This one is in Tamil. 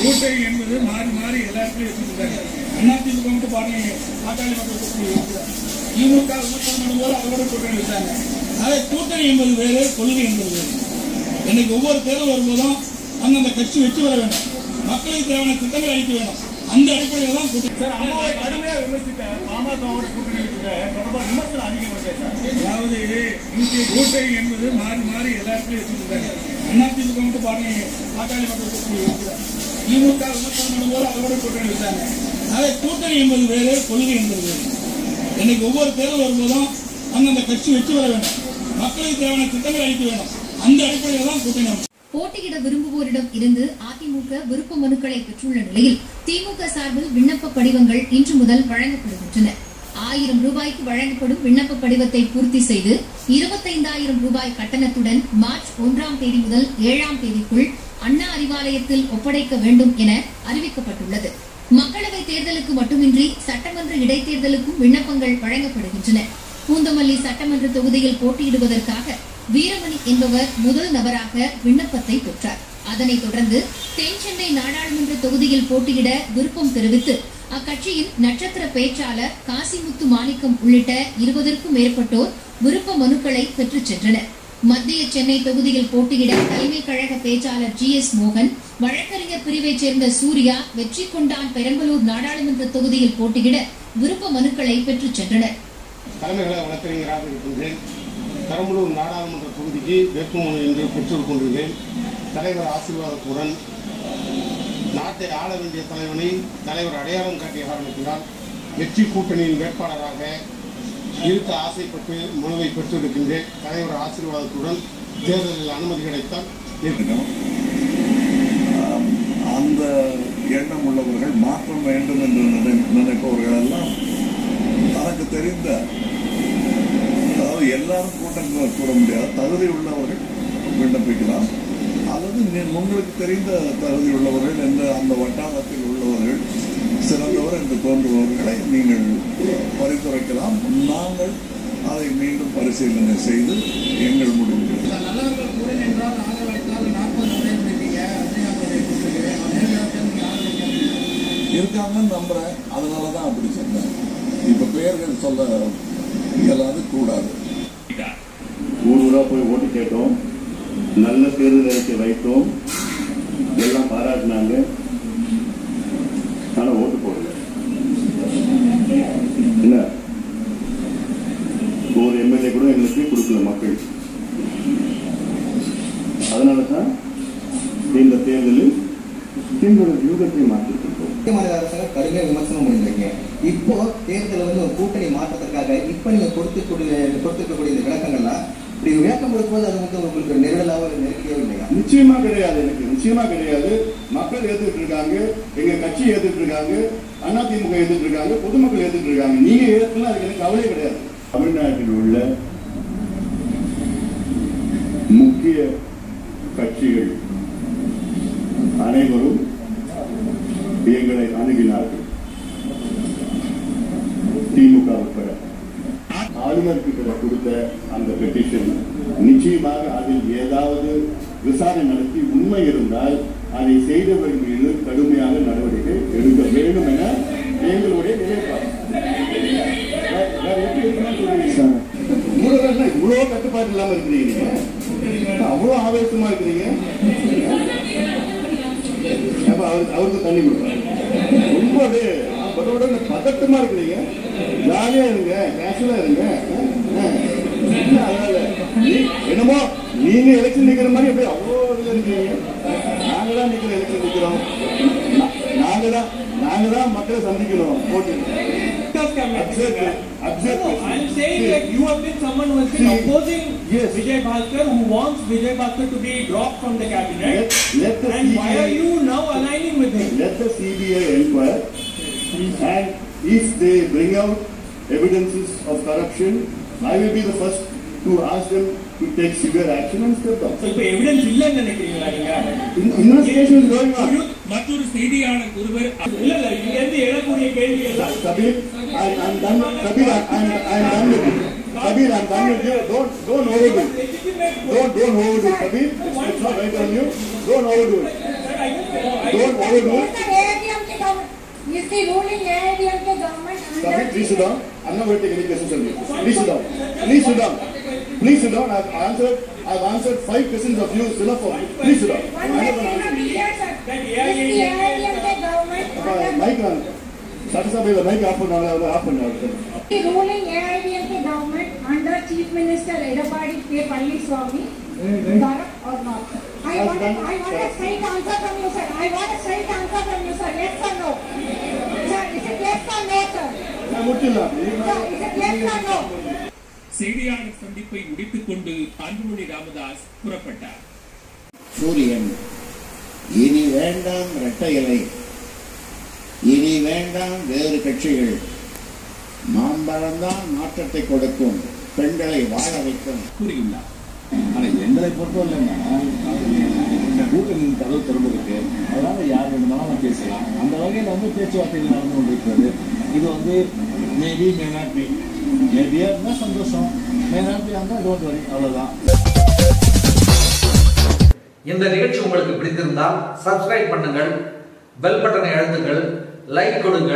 கூட்டணி என்பது மாறி மாறி எல்லா இடத்துலயும் வச்சிருக்காங்க அதிமுக மட்டும் பாருங்க பாட்டாளி மக்கள். திமுக பண்ணும்போது அதோட கூட்டணி வச்சாங்க. அதே கூட்டணி என்பது வேறு கொள்கை என்பது வேறு. இன்னைக்கு ஒவ்வொரு தேர்தல் வரும்போதும் அந்தந்த கட்சி வெற்றி பெற வேண்டும். மக்களுக்கு தேவையான திட்டங்களை அளிக்க வேண்டும். அந்த அடிப்படையில் தான் கூட்டணி. சார் அம்மாவை கடுமையா விமர்சித்த பாமகவோட கூட்டணி விமர்சனம் அதிகம் இருக்கு சார் அதாவது கூட்டணி என்பது மாறி மாறி எல்லா இடத்துலயும் வச்சிருக்காங்க அதிமுக மட்டும் பாருங்க பாட்டாளி மக்கள். திமுக விமர்சனம் அதோட கூட்டணி வச்சாங்க அதே கூட்டணி என்பது வேறு கொள்கை என்பது வேறு. இன்னைக்கு ஒவ்வொரு தேர்தல் வரும்போதும் அந்தந்த கட்சி வெற்றி பெற வேண்டும். மக்களுக்கு தேவையான திட்டங்கள் அளிக்க வேண்டும். அந்த அடிப்படையில் தான் கூட்டணி அமைப்பு. போட்டியிட விரும்புவோரிடம் இருந்து அதிமுக விருப்ப மனுக்களை பெற்றுள்ள நிலையில் திமுக சார்பில் விண்ணப்ப படிவங்கள் இன்று முதல் வழங்கப்படுகின்றன. ஆயிரம் ரூபாய்க்கு வழங்கப்படும் விண்ணப்ப படிவத்தை பூர்த்தி செய்து இருபத்தைந்தாயிரம் ரூபாய் கட்டணத்துடன் மார்ச் ஒன்றாம் தேதி முதல் ஏழாம் தேதிக்குள் அண்ணா அறிவாலயத்தில் ஒப்படைக்க வேண்டும் என அறிவிக்கப்பட்டுள்ளது. மக்களவை தேர்தலுக்கு மட்டுமின்றி சட்டமன்ற இடைத்தேர்தலுக்கும் விண்ணப்பங்கள் வழங்கப்படுகின்றன. பூந்தமல்லி சட்டமன்ற தொகுதியில் போட்டியிடுவதற்காக வீரமணி என்பவர் முதல் நபராக விண்ணப்பத்தை பெற்றார். அதனைத் தொடர்ந்து தென் சென்னை நாடாளுமன்ற தொகுதியில் போட்டியிட விருப்பம் தெரிவித்து அக்கட்சியின் நட்சத்திர பேச்சாளர் காசிமுத்து மாணிக்கம் உள்ளிட்ட இருபதற்கும் மேற்பட்டோர் விருப்ப மனுக்களை பெற்றுச் சென்றனர். மத்திய சென்னை தொகுதியில் போட்டியிட தலைமை கழக பேச்சாளர் ஜி எஸ் மோகன் வழக்கறிஞர் பிரிவைச் சேர்ந்த சூர்யா வெற்றி கொண்டான் பெரம்பலூர் நாடாளுமன்ற தொகுதியில் போட்டியிட விருப்ப மனுக்களை பெற்றுச் சென்றனர். தலைமைகளை வழக்கறிஞராக இருக்கின்றேன். பெரம்பலூர் நாடாளுமன்ற தொகுதிக்கு வேட்புமனு என்று பெற்றுக் கொண்டிருந்தேன் தலைவர் ஆசீர்வாதத்துடன் நாட்டை ஆள வேண்டிய தலைவனை தலைவர் அடையாளம் காட்டிய காரணத்தினால் வெற்றி கூட்டணியின் வேட்பாளராக இருக்க ஆசைப்பட்டு மனுவை பெற்றிருக்கின்றேன். தலைவர் ஆசீர்வாதத்துடன் தேர்தலில் அனுமதி கிடைத்தால் இருக்கணும் அந்த எண்ணம் உள்ளவர்கள் மாற்றம் வேண்டும் என்று நினைப்பவர்கள் எல்லாம் தனக்கு தெரிந்த அதாவது எல்லாரும் கூட்டங்கள் கூற முடியாது தகுதி உள்ளவர்கள் விண்ணப்பிக்கலாம். அல்லது உங்களுக்கு தெரிந்த தகுதி உள்ளவர்கள் என்ற அந்த வட்டாரத்தில் உள்ளவர்கள் சிறந்தவர் என்று தோன்றுபவர்களை நீங்கள் பரிந்துரைக்கலாம். நாங்கள் அதை மீண்டும் பரிசீலனை செய்து எங்கள் முடிவுகள். முறை இருக்காங்கன்னு நம்புறேன். அதனால தான் அப்படி சொன்னேன். இப்ப பெயர்கள் சொல்ல இயலாது கூடாது. ஊர் ஊரா போய் ஓட்டு கேட்டோம். நல்ல தேர்தல் அறிக்கை வைத்தோம். எல்லாம் பாராட்டினாங்க. என்ன ஒரு எம்எல்ஏ கூட எங்களுக்கு கொடுக்கல மக்கள். அதனால தான் இந்த தேர்தலில் எங்களோட யூகத்தை மாற்றிருக்கோம் மாநில அரசாங்க கடுமையாக விமர்சனம் பண்ணிருக்கீங்க இப்போ தேர்தலில் வந்து ஒரு கூட்டணி மாற்றத்திற்காக இப்போ நீங்கள் கொடுத்துக்கூடிய கொடுத்துருக்கக்கூடிய இந்த விளக்கங்கள்லாம் இப்படி விளக்கம் கொடுக்கும்போது அது வந்து உங்களுக்கு ஒரு நெருடலாவோ இல்லை நெருக்கடியோ இல்லையா? நிச்சயமா கிடையாது எனக்கு. நிச்சயமா கிடையாது. மக்கள் ஏத்துட்டு இருக்காங்க எங்க கட்சி ஏத்துட்டு இருக்காங்க அதிமுக ஏத்துட்டு இருக்காங்க பொதுமக்கள் ஏத்துட்டு இருக்காங்க நீங்க ஏத்துக்கலாம் அதுக்கு எனக்கு கவலை கிடையாது. தமிழ்நாட்டில் உள்ள முக்கிய கட்சிகள் அனைவரும் எங்களை அணுகினார்கள். திமுக உட்பட. ஆளுநருக்கு கொடுத்த அந்த பெட்டிஷன் நிச்சயமாக அதில் ஏதாவது விசாரணை நடத்தி உண்மை இருந்தால் அதை செய்தவர் மீது கடுமையாக நடவடிக்கை எடுக்க வேண்டும் என எங்களுடைய நிலைப்பாடு இவ்வளவு கட்டுப்பாடு இல்லாம இருக்கிறீங்க நீங்க? அவ்வளவு ஆவேசமா இருக்கிறீங்க? அப்ப அவருக்கு அவருக்கு தண்ணி கொடுப்பாரு ரொம்ப பதோட பதட்டமா இருக்கிறீங்க ஜாலியா இருங்க கேஷுவலா இருங்க என்னமோ நீங்க எலெக்ஷன் நிக்கிற மாதிரி அப்படியே அவ்வளோ இதுல இருக்கீங்க நாங்க தான் நிக்கிற எலெக்ஷன் நிக்கிறோம் நா- நாங்க தான் நாங்க தான் மக்களை சந்திக்கணும் போட்டு Observe- observe- I'm saying that you have been someone who has been See, opposing yes. Vijay Bhaskar, who wants Vijay Bhaskar to be dropped from the cabinet. Let, let the And why CBI are you now aligning with him? let the CBI inquire and if they bring out evidences of corruption, I will be the first to ask them to take severe action and step down. So, இப்ப evidence இல்லைன்னு நினைக்கிறீங்களா நீங்க? In- Investigation is going on. மற்றொரு செய்தியாளர் ஒருவர் இல்ல இல்ல இங்க இருந்து எழக்கூடிய கேள்வி எல்லாம் Kabir, I, I'm done. Kabir, I, I'm, I'm done with you. Kabir, I'm done with you. Don't, don't overdo it. legitimate Don't, don't overdo it, Kabir. It's, it's not right on you. Don't overdo it. I don't is the ruling AIDMK government under Sahib, please sit down. I'm not going to take any questions from you. Please sit down. Please sit down. Please sit down. I've answered. I've answered five questions of you. It's enough for me. Please sit down. I'm One not question going to is answer. clear, sir. That Is the AIDMK government அப்பா, under mic on. சட்டசபையில் மைக் ஆஃப் பண்ணாங்க ஆஃப் பண்ணாங்க the ruling AIDMK government under Chief Minister Edapadi K. Palliswamy corrupt or not? I Has want, a- done- I want a straight answer from you, sir. I want செய்தியாளர் சந்திப்பை முடித்துக் கொண்டு அன்புமணி ராமதாஸ் புறப்பட்டார். சூரியன் இனி வேண்டாம் இரட்டை இலை. இனி வேண்டாம் வேறு கட்சிகள். மாம்பழம்தான் மாற்றத்தை கொடுக்கும். பெண்களை வாழ வைக்கும். கூறியுள்ளார். ஆனா எங்களை பொறுத்தவரைன்னா இந்த கூட்டணியின் கதவு திறந்திருக்கு. அதனால யார் வேணுமானாலும் பேசலாம். அந்த வகையில் வந்து பேச்சுவார்த்தைகள் நடந்து கொண்டிருக்கிறது. இது வந்து மேபி மே நாட் பி மேபியா இருந்தால் சந்தோஷம்? மே நாட் பி இருந்தால் டோன்ட் வரி அவ்வளோதான் இந்த நிகழ்ச்சி உங்களுக்கு பிடித்திருந்தால் சப்ஸ்கிரைப் பண்ணுங்கள் பெல் பட்டனை அழுத்துங்கள் லைக் கொடுங்கள்.